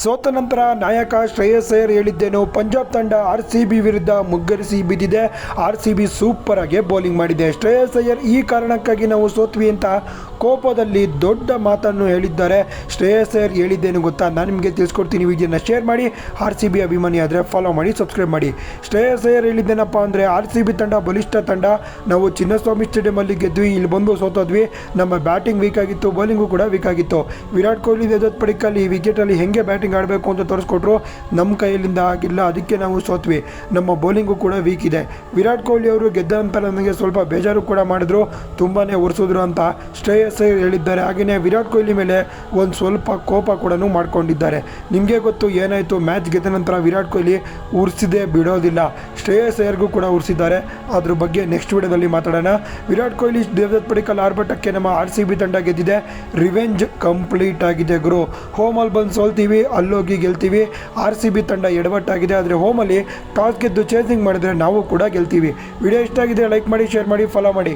ಸೋತ ನಂತರ ನಾಯಕ ಶ್ರೇಯಸ್ ಅಯ್ಯರ್ ಹೇಳಿದ್ದೇನು, ಪಂಜಾಬ್ ತಂಡ ಆರ್ ಸಿ ಬಿ ವಿರುದ್ಧ ಮುಗ್ಗರಿಸಿ ಬಿದ್ದಿದೆ. ಆರ್ ಸಿ ಬಿ ಸೂಪರ್ ಆಗಿ ಬೌಲಿಂಗ್ ಮಾಡಿದೆ. ಶ್ರೇಯಸ್ ಅಯ್ಯರ್ ಈ ಕಾರಣಕ್ಕಾಗಿ ನಾವು ಸೋತ್ವಿ ಅಂತ ಕೋಪದಲ್ಲಿ ದೊಡ್ಡ ಮಾತನ್ನು ಹೇಳಿದ್ದಾರೆ. ಶ್ರೇಯಸ್ ಅಯ್ಯರ್ ಹೇಳಿದ್ದೇನು ಗೊತ್ತಾ? ನಾನು ನಿಮಗೆ ತಿಳಿಸ್ಕೊಡ್ತೀನಿ. ವಿಡಿಯೋನ ಶೇರ್ ಮಾಡಿ, ಆರ್ ಸಿ ಬಿ ಅಭಿಮಾನಿ ಆದರೆ ಫಾಲೋ ಮಾಡಿ ಸಬ್ಸ್ಕ್ರೈಬ್ ಮಾಡಿ. ಶ್ರೇಯಸ್ ಅಯ್ಯರ್ ಹೇಳಿದ್ದೇನಪ್ಪ ಅಂದರೆ, ಆರ್ ಸಿ ಬಿ ತಂಡ ಬಲಿಷ್ಠ ತಂಡ. ನಾವು ಚಿನ್ನಸ್ವಾಮಿ ಸ್ಟೇಡಿಯಮಲ್ಲಿ ಗೆದ್ವಿ, ಇಲ್ಲಿ ಬಂದು ಸೋತೋದ್ವಿ. ನಮ್ಮ ಬ್ಯಾಟಿಂಗ್ ವೀಕ್ ಆಗಿತ್ತು ಬೌಲಿಂಗು ಕೂಡ ವೀಕ್ ಆಗಿತ್ತು. ವಿರಾಟ್ ಕೊಹ್ಲಿ ಎದ್ದ ಪಡಿಕಲ್ಲಿ ಈ ವಿಕೆಟಲ್ಲಿ ಹೆಂಗೆ ಬ್ಯಾಟಿಂಗ್ ಆಡಬೇಕು ಅಂತ ತೋರಿಸ್ಕೊಟ್ರು ನಮ್ಮ ಕೈಯಲ್ಲಿಂದ ಆಗಿಲ್ಲ, ಅದಕ್ಕೆ ನಾವು ಸೋತ್ವಿ. ನಮ್ಮ ಬೌಲಿಂಗು ಕೂಡ ವೀಕ್ ಇದೆ. ವಿರಾಟ್ ಕೊಹ್ಲಿ ಅವರು ಗೆದ್ದ ನಂತರ ನನಗೆ ಸ್ವಲ್ಪ ಬೇಜಾರು ಕೂಡ ಮಾಡಿದ್ರು ತುಂಬಾ ಒರೆಸಿದ್ರು ಅಂತ ಶ್ರೇಯಸ್ ಹೇಳಿದ್ದಾರೆ. ಹಾಗೆಯೇ ವಿರಾಟ್ ಕೊಹ್ಲಿ ಮೇಲೆ ಒಂದು ಸ್ವಲ್ಪ ಕೋಪ ಕೂಡ ಮಾಡ್ಕೊಂಡಿದ್ದಾರೆ. ನಿಮಗೆ ಗೊತ್ತು ಏನಾಯಿತು? ಮ್ಯಾಚ್ ಗೆದ್ದ ನಂತರ ವಿರಾಟ್ ಕೊಹ್ಲಿ ಉರ್ಸಿದೆ, ಬಿಡೋದಿಲ್ಲ. ಶ್ರೇಯಸ್ ಅಯ್ಯರ್ಗೂ ಕೂಡ ಉರ್ಸಿದ್ದಾರೆ. ಅದ್ರ ಬಗ್ಗೆ ನೆಕ್ಸ್ಟ್ ವಿಡಿಯೋದಲ್ಲಿ ಮಾತಾಡೋಣ. ವಿರಾಟ್ ಕೊಹ್ಲಿ ದೇವದತ್ ಪಡಿಕಲ್ ಆರ್ಭಟಕ್ಕೆ ನಮ್ಮ ಆರ್ ಸಿ ಬಿ ತಂಡ ಗೆದ್ದಿದೆ. ರಿವೆಂಜ್ ಕಂಪ್ಲೀಟ್ ಆಗಿದೆ ಗುರು. ಹೋಮಲ್ಲಿ ಬಂದು ಸೋಲ್ತೀವಿ, ಅಲ್ಲೋಗಿ ಗೆಲ್ತೀವಿ. ಆರ್ ಸಿ ಬಿ ತಂಡ ಎಡವಟ್ಟಾಗಿದೆ. ಆದರೆ ಹೋಮಲ್ಲಿ ಟಾಸ್ ಗೆದ್ದು ಚೇಸಿಂಗ್ ಮಾಡಿದ್ರೆ ನಾವು ಕೂಡ ಗೆಲ್ತೀವಿ. ವಿಡಿಯೋ ಇಷ್ಟ ಆಗಿದೆ ಲೈಕ್ ಮಾಡಿ ಶೇರ್ ಮಾಡಿ ಫಾಲೋ ಮಾಡಿ.